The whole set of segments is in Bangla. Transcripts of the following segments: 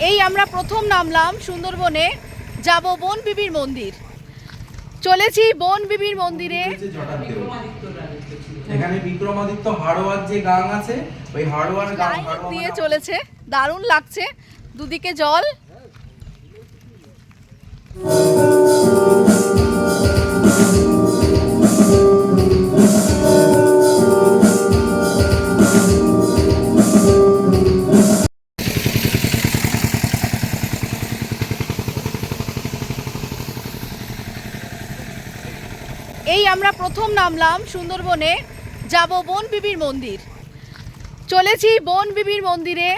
এই আমরা প্রথম নামলাম সুন্দরবনে যাব বন বিবির মন্দির। চলেছি বন বিবির মন্দিরে। এখানে বিক্রমাদিত্য হাড়োয়ার যে গান আছে ওই হাড়োয়ার গান দিয়ে মানে- চলেছে। দারুণ লাগছে। দুদিকে জল এই আমরা প্রথম নামলাম সুন্দরবনে যাব বন বিবির মন্দির। চলেছি বন বিবির মন্দিরে।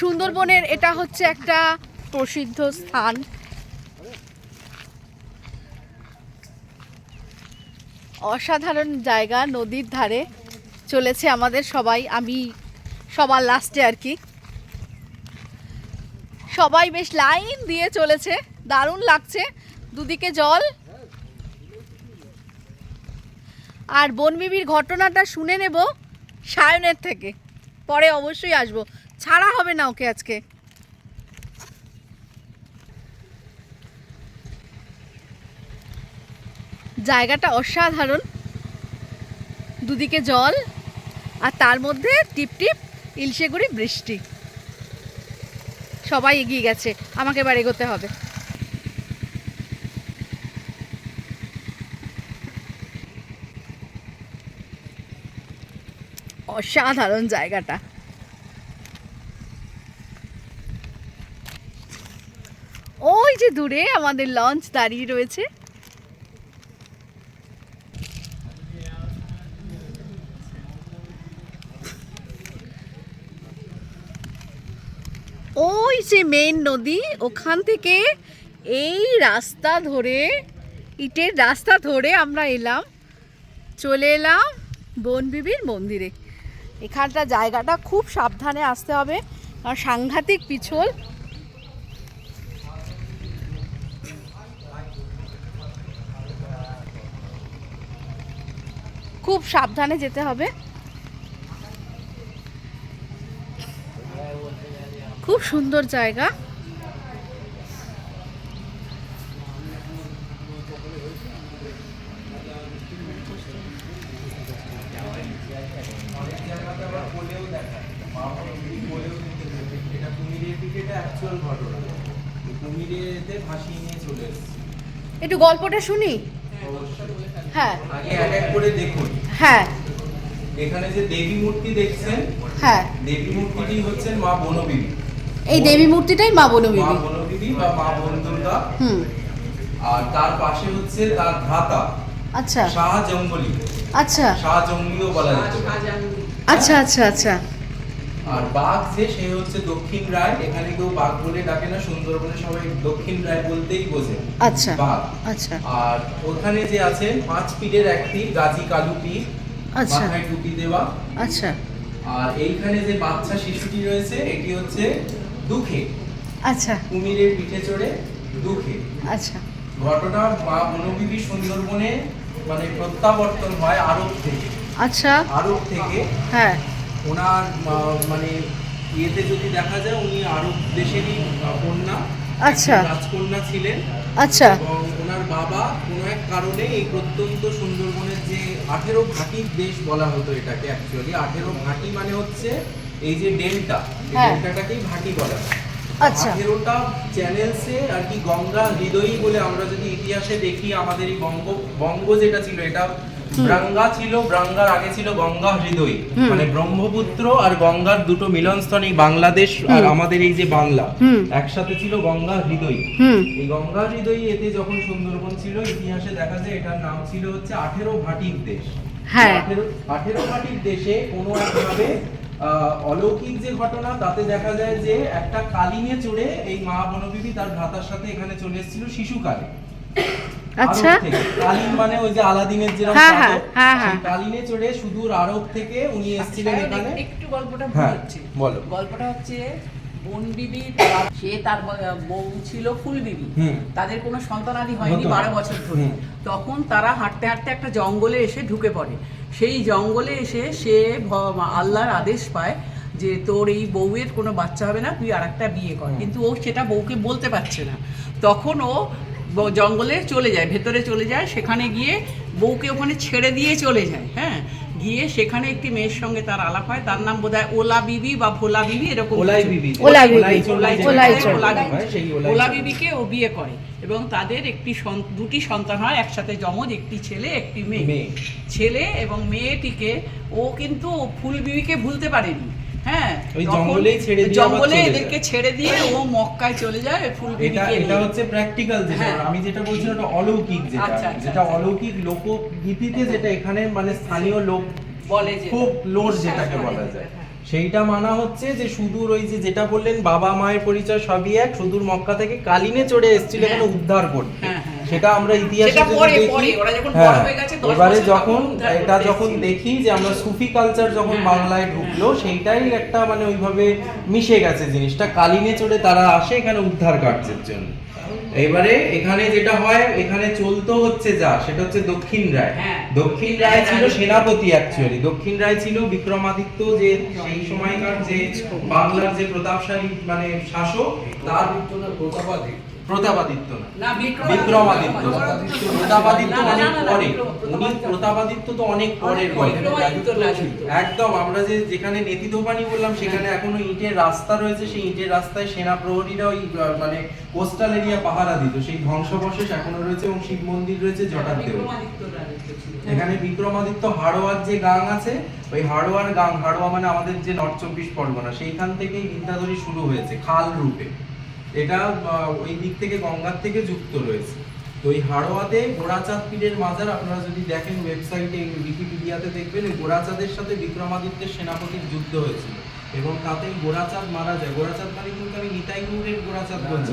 সুন্দরবনের এটা হচ্ছে একটা প্রসিদ্ধ স্থান। অসাধারণ জায়গা, নদীর ধারে চলেছে আমাদের সবাই। আমি সবার লাস্টে আর কি। সবাই বেশ লাইন দিয়ে চলেছে। দারুণ লাগছে। দুদিকে জল। আর বনবিবির ঘটনাটা শুনে নেব সায়নের থেকে। পরে অবশ্যই আসব। ছাড়া হবে না ওকে আজকে। জায়গাটা অসাধারণ। দুদিকে জল আর তার মধ্যে টিপ টিপ ইলশেগুড়ি বৃষ্টি। সবাই এগিয়ে গেছে। আমাকে এবার এগোতে হবে। অসাধারণ জায়গাটা। ওই যে দূরে আমাদের লঞ্চ দাঁড়িয়ে রয়েছে। ওই যে মেন নদী, ওখান থেকে এই রাস্তা ধরে, ইটের রাস্তা ধরে আমরা এলাম। চলে এলাম বনবিবির মন্দিরে। এখানটা জায়গাটা খুব সাবধানে আসতে হবে। কারণ সাংঘাতিক পিছল। খুব সাবধানে যেতে হবে। খুব সুন্দর জায়গা অনেক জায়গাতে আবার বলেও দেখায় মা বনবিবি বলেও কিন্তু দেখায়। এটা কুমিরের দিকে এটা অ্যাকচুয়াল ঘটনা। কুমিরেতে ভাসিয়ে নিয়ে চলে এসেছে। একটু গল্পটা শুনি? হ্যাঁ আগে এক এক করে দেখুন। হ্যাঁ। এখানে যে দেবী মূর্তি দেখছেন হ্যাঁ। দেবী মূর্তিটি হচ্ছেন মা বনবিবি এই দেবী মূর্তিটাই মা মা বনবিবি বনবিবি বা মা বন দুর্গা হুম। আর তার পাশে হচ্ছে তার ভ্রাতা আচ্ছা। শাহ জঙ্গলি। আচ্ছা। শাহ জঙ্গলিও বলা পারে। আচ্ছা আচ্ছা আচ্ছা। আর বাঘ যে সে হচ্ছে দক্ষিণ রায়। এখানে কেউ বাঘ বলে ডাকে না সুন্দরবনে সবাই দক্ষিণ রায় বলতেই বোঝে। আচ্ছা বাঘ। আচ্ছা। আর ওখানে যে আছে পাঁচ পীরের একটি গাজী কালু পীর আচ্ছা। মাথায় টুপি দেওয়া। আচ্ছা। আর এইখানে যে বাচ্চা শিশুটি রয়েছে এটি হচ্ছে দুঃখে। আচ্ছা। কুমিরের পিঠে চড়ে দুঃখে। আচ্ছা। ঘটনা মা বনবিবি সুন্দরবনে মানে প্রত্যাবর্তন হয় আরব থেকে। আচ্ছা। আরব থেকে হ্যাঁ। ওনার মানে ইয়েতে যদি দেখা যায় উনি আরব দেশেরই কন্যা আচ্ছা। রাজকন্যা ছিলেন আচ্ছা এবং ওনার বাবা কোনো এক কারণে এই প্রত্যন্ত সুন্দরবনের যে আঠেরো ঘাটির দেশ বলা হতো এটাকে অ্যাকচুয়ালি আঠেরো ঘাটি মানে হচ্ছে এই যে ডেল্টা হ্যাঁ। ডেল্টাটাকেই ঘাটি বলা হয় আচ্ছা। আঠেরোটা চ্যানেলসে আর কি গঙ্গা হৃদয়ী বলে আমরা যদি ইতিহাসে দেখি আমাদের এই বঙ্গ বঙ্গ যেটা ছিল এটা ব্রাঙ্গা ছিল ব্রাঙ্গার আগে ছিল গঙ্গা হৃদয়। মানে ব্রহ্মপুত্র আর গঙ্গার দুটো মিলনস্থল এই বাংলাদেশ আর আমাদের এই যে বাংলা একসাথে ছিল গঙ্গা হৃদয়। এই গঙ্গা হৃদয় এতে যখন সুন্দরবন ছিল ইতিহাসে দেখা যায় এটার নাম ছিল হচ্ছে আঠেরো ভাটির দেশ। হ্যাঁ। আঠেরো ভাটির দেশে কোনো একভাবে অলৌকিক যে ঘটনা তাতে দেখা যায় যে একটা কালিনে চড়ে এই মা বনবিবি তার ভ্রাতার সাথে এখানে চলে এসেছিল শিশুকালে। আচ্ছা। কালিন মানে ওই যে আলাদিনের যেরকম হ্যাঁ, হ্যাঁ, হ্যাঁ, হ্যাঁ। কালিনে চড়ে সুদূর আরব থেকে উনি এসেছিলেন এখানে। একটু গল্পটা ভুল হ্যাঁ, হচ্ছে। বলো। গল্পটা হচ্ছে বন বিবি সে তার বউ ছিল ফুল বিবি। তাদের কোনো সন্তানাদি হয়নি বারো বছর ধরে। তখন তারা হাঁটতে হাঁটতে একটা জঙ্গলে এসে ঢুকে পড়ে। সেই জঙ্গলে এসে সে ভ- আল্লাহর আদেশ পায় যে তোর এই বউয়ের কোনো বাচ্চা হবে না তুই আর একটা বিয়ে কর। কিন্তু ও সেটা বউকে বলতে পারছে না। তখন ও জঙ্গলে চলে যায় ভেতরে চলে যায় সেখানে গিয়ে বউকে ওখানে ছেড়ে দিয়ে চলে যায় হ্যাঁ গিয়ে সেখানে একটি মেয়ের সঙ্গে তার আলাপ হয় তার নাম বোধহয় ওলা বিবি বা ভোলা বিবি এরকম ওলাই বিবি ওলা বিবি। হয়। হয়, ওলা বিবিকে ও বিয়ে করে এবং তাদের একটি দুটি সন্তান হয় একসাথে যমজ একটি ছেলে একটি মেয়ে মেয়ে। ছেলে এবং মেয়েটিকে ও কিন্তু ফুল বিবিকে ভুলতে পারেনি হ্যাঁ ওই জঙ্গলেই ছেড়ে দিয়ে জঙ্গলে এদেরকে ছেড়ে দিয়ে ও মক্কায় চলে যায় ফুল এটা এটা হচ্ছে প্র্যাকটিক্যাল যেটা হ্যাঁ। আমি যেটা বলছি ওটা অলৌকিক যেটা আচ্ছা, আচ্ছা, যেটা আচ্ছা। অলৌকিক লোকগীতিতে যেটা এখানে মানে স্থানীয় লোক বলে লোর যেটাকে বলা যায় সেইটা মানা হচ্ছে যে সুদূর ওই যে যেটা বললেন বাবা মায়ের পরিচয় সবই এক সুদূর মক্কা থেকে কালিনে চড়ে এসেছিল হ্যাঁ। এখানে উদ্ধার করতে হ্যাঁ, হ্যাঁ, সেটা আমরা ইতিহাসে দেখি। পরে, ওরা যখন বড় হ্যাঁ হয়ে এবারে যখন এটা যখন দেখি যে আমরা সুফি কালচার যখন হ্যাঁ, বাংলায় হ্যাঁ, ঢুকলো সেইটাই একটা মানে ওইভাবে মিশে গেছে জিনিসটা। কালিনে চড়ে তারা আসে এখানে উদ্ধার কার্যের জন্য। এবারে এখানে যেটা হয় এখানে চলতো হচ্ছে যা সেটা হচ্ছে দক্ষিণ রায়। হ্যাঁ। দক্ষিণ রায় ছিল সেনাপতি অ্যাকচুয়ালি দক্ষিণ রায় ছিল বিক্রমাদিত্য যে সেই সময়কার যে বাংলার যে প্রতাপশালী মানে শাসক তার প্রতাপাদিত্য। না। না বিক্রমাদিত্য। প্রতাপাদিত্য অনেক পরে। উনি প্রতাপাদিত্য। তো অনেক পরের পরে, গল্প একদম আমরা যে যেখানে নেতিদোপানি বললাম সেখানে এখনও ইটের রাস্তা রয়েছে। সেই ইটের রাস্তায় সেনা প্রহরীরা ওই মানে কোস্টাল এরিয়া পাহারা দিত। সেই ধ্বংসাবশেষ এখনও রয়েছে এবং শিব মন্দির রয়েছে জটার ছিল। এখানে বিক্রমাদিত্য হাড়োয়ার যে গাং আছে ওই হাড়োয়ার গাং হাড়োয়া মানে আমাদের যে নর্থ চব্বিশ পরগনা সেইখান থেকেই বিদ্যাধরী শুরু হয়েছে খাল রূপে। এটা ওই দিক থেকে গঙ্গার থেকে যুক্ত রয়েছে। তো ওই হাড়োয়াতে গোড়াচাঁদ পীরের মাজার আপনারা যদি দেখেন ওয়েবসাইটে উইকিপিডিয়াতে দেখবেন গোড়াচাঁদের সাথে বিক্রমাদিত্যের সেনাপতির যুদ্ধ হয়েছিল। এবং তাতে গোড়াচাঁদ মারা যায়। গোড়াচাঁদ মানে কিন্তু আমি নিতাই গৌড়ের গোড়াচাঁদ বলছি।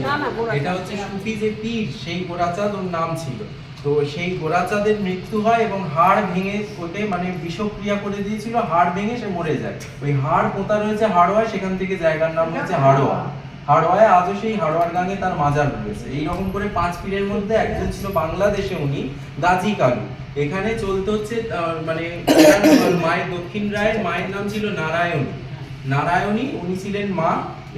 এটা হচ্ছে সুফি যে পীর সেই গোড়াচাঁদ ওর নাম ছিল। তো সেই গোড়াচাঁদের মৃত্যু হয় এবং হাড় ভেঙে ওকে মানে বিষক্রিয়া করে দিয়েছিল হাড় ভেঙে সে মরে যায়। ওই হাড় পোতা রয়েছে হাড়োয়ায় সেখান থেকে জায়গার নাম হচ্ছে হাড়োয়া। হাড়োয়ায় আজও সেই হাড়োয়ার গাঙে তার মাজার রয়েছে। এইরকম করে পাঁচ পীরের মধ্যে একজন ছিল বাংলাদেশে উনি গাজী কালু। এখানে চলতে হচ্ছে মানে মায়ের দক্ষিণ রায়ের মায়ের নাম ছিল নারায়ণী। নারায়ণী উনি ছিলেন মা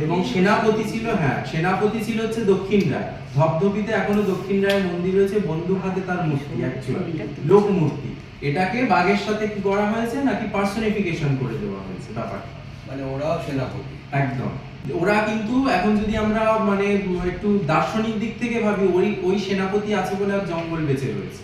এবং সেনাপতি ছিল হ্যাঁ সেনাপতি ছিল হচ্ছে দক্ষিণ রায়। ধবধবিতে এখনও দক্ষিণ রায়ের মন্দির রয়েছে বন্দুক হাতে তার মূর্তি অ্যাকচুয়ালি লোক মূর্তি। এটাকে বাঘের সাথে কি করা হয়েছে নাকি পার্সোনিফিকেশন করে দেওয়া হয়েছে ব্যাপারটা? মানে ওরাও সেনাপতি। একদম। ওরা কিন্তু এখন যদি আমরা মানে একটু দার্শনিক দিক থেকে ভাবি ওই ওই সেনাপতি আছে বলে আর জঙ্গল বেঁচে রয়েছে।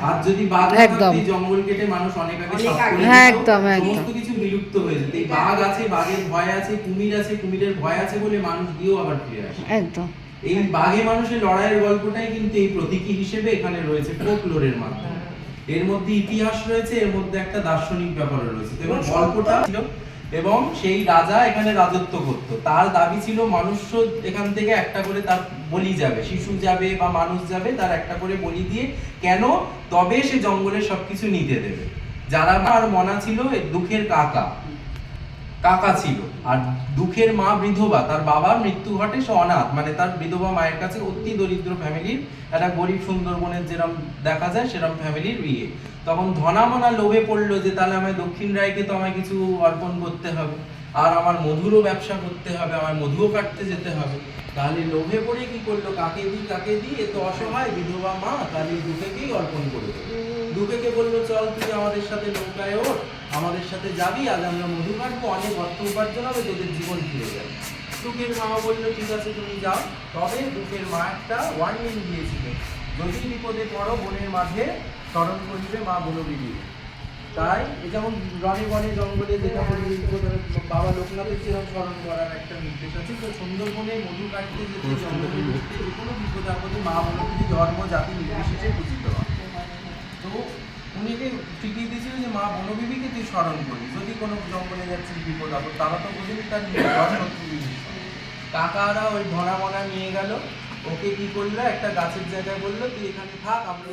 আর যদি বাঘ একদম। জঙ্গল কেটে মানুষ অনেক আগে হ্যাঁ, একদম, একদম। সমস্ত কিছু বিলুপ্ত হয়ে যেত। এই বাঘ আছে বাঘের ভয় আছে কুমির আছে কুমিরের ভয় আছে বলে মানুষ গিয়েও আবার ফিরে আসে। একদম। এই বাঘে মানুষের লড়াইয়ের গল্পটাই কিন্তু এই প্রতীকী হিসেবে এখানে রয়েছে ফোকলোরের মাধ্যমে। এর মধ্যে ইতিহাস রয়েছে এর মধ্যে একটা দার্শনিক ব্যাপার রয়েছে। এবং গল্পটা ছিল এবং সেই রাজা এখানে রাজত্ব করত। তার দাবি ছিল মানুষ এখান থেকে একটা করে তার বলি যাবে। শিশু যাবে বা মানুষ যাবে, তার একটা করে বলি দিয়ে কেন? তবে সে জঙ্গলের সবকিছু নিতে দেবে। যারা আর মনা ছিল দুঃখের কাকা। কাকা ছিল। আর দুঃখের মা বিধবা, তার বাবার মৃত্যু ঘটে সে অনাথ মানে তার বিধবা মায়ের কাছে অতি দরিদ্র ফ্যামিলির একটা গরিব সুন্দরবনের যেরম দেখা যায়, সেরম ফ্যামিলির বিয়ে। তখন ধনামনা লোভে পড়ল যে, তাহলে আমায় দক্ষিণ রায়কে তো আমায় কিছু অর্পণ করতে হবে। আর আমার মধুরও ব্যবসা করতে হবে, আমার মধুও কাটতে যেতে হবে। তাহলে লোভে পড়ে কি করল? কাকে দিই কাকে দিই? এ তো অসহায়, বিধবা মা, তাহলে এই দুঃখেকেই অর্পণ করে দুঃখেকে বলল, চল তুই আমাদের সাথে নৌকায় ওঠ, আমাদের সাথে যাবি, আজ আমরা মধু কাটবো, অনেক অর্থ উপার্জন হবে, তোদের জীবন ফিরে যাবে। দুঃখের মা বলল, ঠিক আছে, তুমি যাও। তবে দুঃখের মা একটা ওয়ার্নিং দিয়েছিল, যদি বিপদে পড়ো, বনের মাঝে স্মরণ করিবে মা বনবিবি তাই যেমন রনে বনে জঙ্গলে যেটা বলি বাবা লোকনাথের যেরকম স্মরণ করার একটা নির্দেশ আছে তো সুন্দরবনে মধু কাটতে যেতে জঙ্গলে যে কোনো বিপদ আপদে মা বনবিবি ধর্ম জাতি নির্বিশেষে পূজিত হয়। তো উনিকে ঠিকই দিয়েছিল যে মা বনবিবিকে তুই স্মরণ করি যদি কোনো জঙ্গলে যাচ্ছিস বিপদ আপদ তারা তো বোঝেনি তার কাকারা ওই ভরা মনা নিয়ে গেল ওকে কি করল? একটা গাছের জায়গায় বলল তুই এখানে থাক আমরা